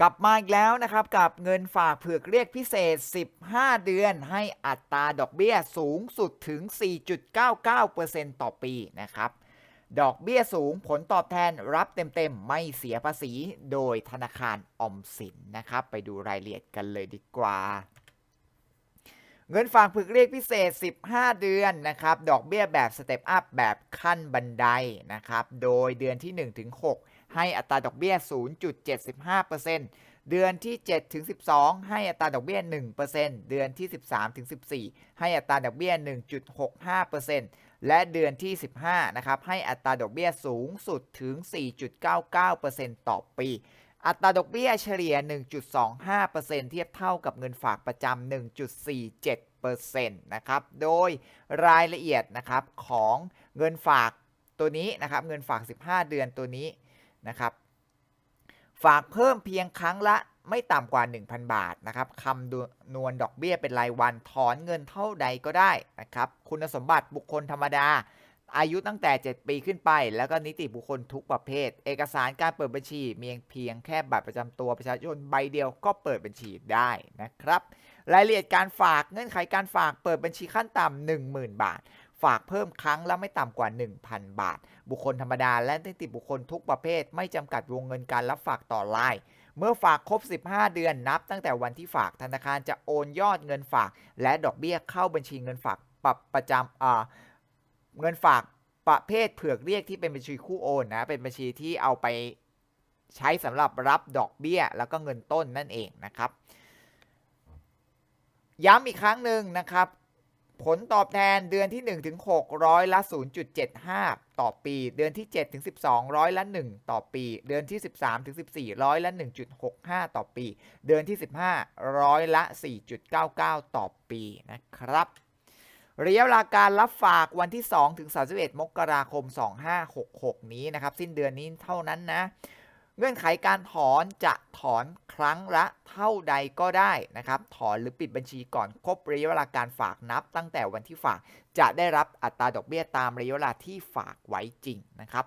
กลับมาอีกแล้วนะครับกับเงินฝากเผือกเรียกพิเศษ 15 เดือน ให้อัตราดอกเบี้ยสูงสุดถึง 4.99%ต่อปีนะครับ ดอกเบี้ยสูงผลตอบแทนรับเต็มๆ ไม่เสียภาษีโดยธนาคารออมสินนะครับ ไปดูรายละเอียดกันเลยดีกว่า เงินฝากผึกเรียกพิเศษ 15 เดือนนะครับ ดอกเบี้ยแบบสเต็ปอัพแบบขั้นบันไดนะครับ โดยเดือนที่1ถึง6 ให้อัตราดอกเบี้ย 0.75%เดือนที่7ถึง12 ให้อัตราดอกเบี้ย 1%เดือนที่ 13ถึง14 ให้อัตราดอกเบี้ย 1.65%และเดือนที่ 15 นะครับ ให้อัตราดอกเบี้ยสูงสุดถึง 4.99%ต่อปี อัตราดอกเบี้ยเฉลี่ย 1.25%เทียบเท่ากับเงินฝากประจำ 1.47%นะครับ โดยรายละเอียดนะครับของเงินฝากตัวนี้นะครับ เงินฝาก 15 เดือนตัวนี้ นะครับ ฝากเพิ่มเพียงครั้งละไม่ต่ำกว่า 1,000 บาทนะครับคำนวณดอกเบี้ยเป็นรายวันถอนเงินเท่าใดก็ได้นะครับ คุณสมบัติบุคคลธรรมดา อายุตั้งแต่ 7 ปีขึ้นไป แล้วก็นิติบุคคลทุกประเภท เอกสารการเปิดบัญชีเมียงเพียงแค่บัตรประจำตัวประชาชนใบเดียวก็เปิดบัญชีได้นะครับ รายละเอียดการฝากเงื่อนไขการฝากเปิดบัญชีขั้นต่ำ10,000 บาท ฝากเพิ่มครั้งละไม่ต่ำกว่า 1,000 บาท บุคคลธรรมดาและนิติบุคคลทุกประเภท ไม่จำกัดวงเงินการรับฝากต่อรายเมื่อฝากครบ 15 เดือนนับ ตั้งแต่วันที่ฝากธนาคารจะโอนยอดเงินฝาก และดอกเบี้ยเข้าบัญชีเงินฝากปรับประจำเงินฝากประเภทเผือกเรียกที่เป็นบัญชีคู่โอนนะ เป็นบัญชีที่เอาไปใช้สำหรับรับดอกเบี้ย แล้วก็เงินต้นนั่นเองนะครับ ย้ำอีกครั้งหนึ่งนะครับ ผลตอบแทนเดือนที่1ถึง6ร้อยละ 0.75 ต่อปี เดือนที่7ถึง12 ร้อยละ 1 ต่อปี เดือนที่ 13ถึง14 ร้อยละ 1.65 ต่อปี เดือนที่ 15 ร้อยละ 4.99 ต่อปีนะครับระยะเวลาการรับฝากวันที่2ถึง31 มกราคม 2566 นี้นะครับ สิ้นเดือนนี้เท่านั้นนะ เงื่อนไขการถอนจะถอนครั้งละเท่าใดก็ได้นะครับ ถอนหรือปิดบัญชีก่อนครบระยะเวลาการฝากนับ ตั้งแต่วันที่ฝากจะได้รับอัตราดอกเบี้ยตามระยะเวลาที่ฝากไว้จริงนะครับ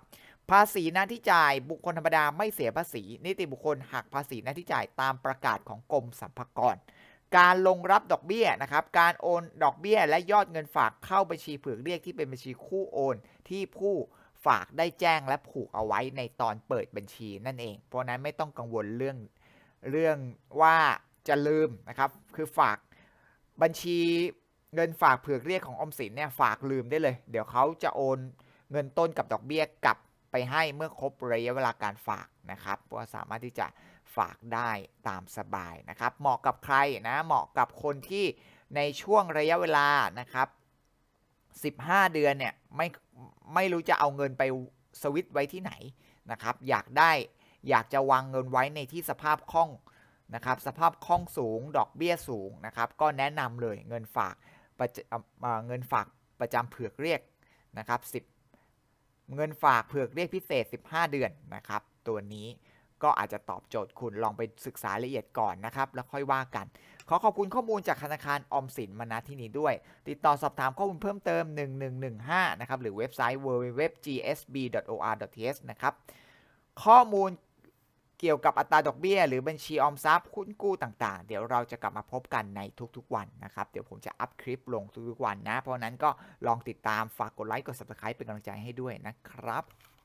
ภาษีหน้าที่จ่ายบุคคลธรรมดาไม่เสียภาษี นิติบุคคลหักภาษีหน้าที่จ่ายตามประกาศของกรมสรรพากรการลงรับดอกเบี้ยนะครับ การโอนดอกเบี้ยและยอดเงินฝากเข้าบัญชีเผือกเรียกที่เป็นบัญชีคู่โอนที่ผู้ ฝากได้แจ้งและผูกเอาไว้ในตอนเปิดบัญชีนั่นเอง เพราะนั้นไม่ต้องกังวลเรื่องเรื่องว่าจะลืมนะครับ คือฝากบัญชีเงินฝากเผือกเรียกของอมสินเนี่ยฝากลืมได้เลย เดี๋ยวเขาจะโอนเงินต้นกับดอกเบี้ยกลับไปให้เมื่อครบระยะเวลาการฝากนะครับเพราะสามารถที่จะฝากได้ตามสบายนะครับ เหมาะกับใครนะ เหมาะกับคนที่ในช่วงระยะเวลานะครับ 15 เดือนเนี่ยไม่ ไม่รู้จะเอาเงินไปสวิตไว้ที่ไหนนะครับ อยากได้อยากจะวางเงินไว้ในที่สภาพคล่องนะครับสภาพคล่องสูง ดอกเบี้ยสูงนะครับก็แนะนำเลยเงินฝากเงินฝากประจำเผือกเรียกนะครับ10 เงินฝากเผือกเรียกพิเศษ 15 เดือนนะครับตัวนี้ ก็อาจจะตอบโจทย์คุณลองไปศึกษาละเอียดก่อนนะครับ แล้วค่อยว่ากัน ขอขอบคุณข้อมูลจากธนาคารออมสินมาณที่นี้ด้วย ติดต่อสอบถามข้อมูลเพิ่มเติม 1115 นะครับ หรือเว็บไซต์ www.gsb.or.th นะครับ ข้อมูลเกี่ยวกับอัตราดอกเบี้ย หรือบัญชีออมทรัพย์คุณกู้ต่างๆ เดี๋ยวเราจะกลับมาพบกันในทุกๆวันนะครับ เดี๋ยวผมจะอัพคลิปลงทุกๆวันนะ เพราะฉะนั้นก็ลองติดตามฝากกดไลค์กด subscribe เป็นกำลังใจให้ด้วยนะครับ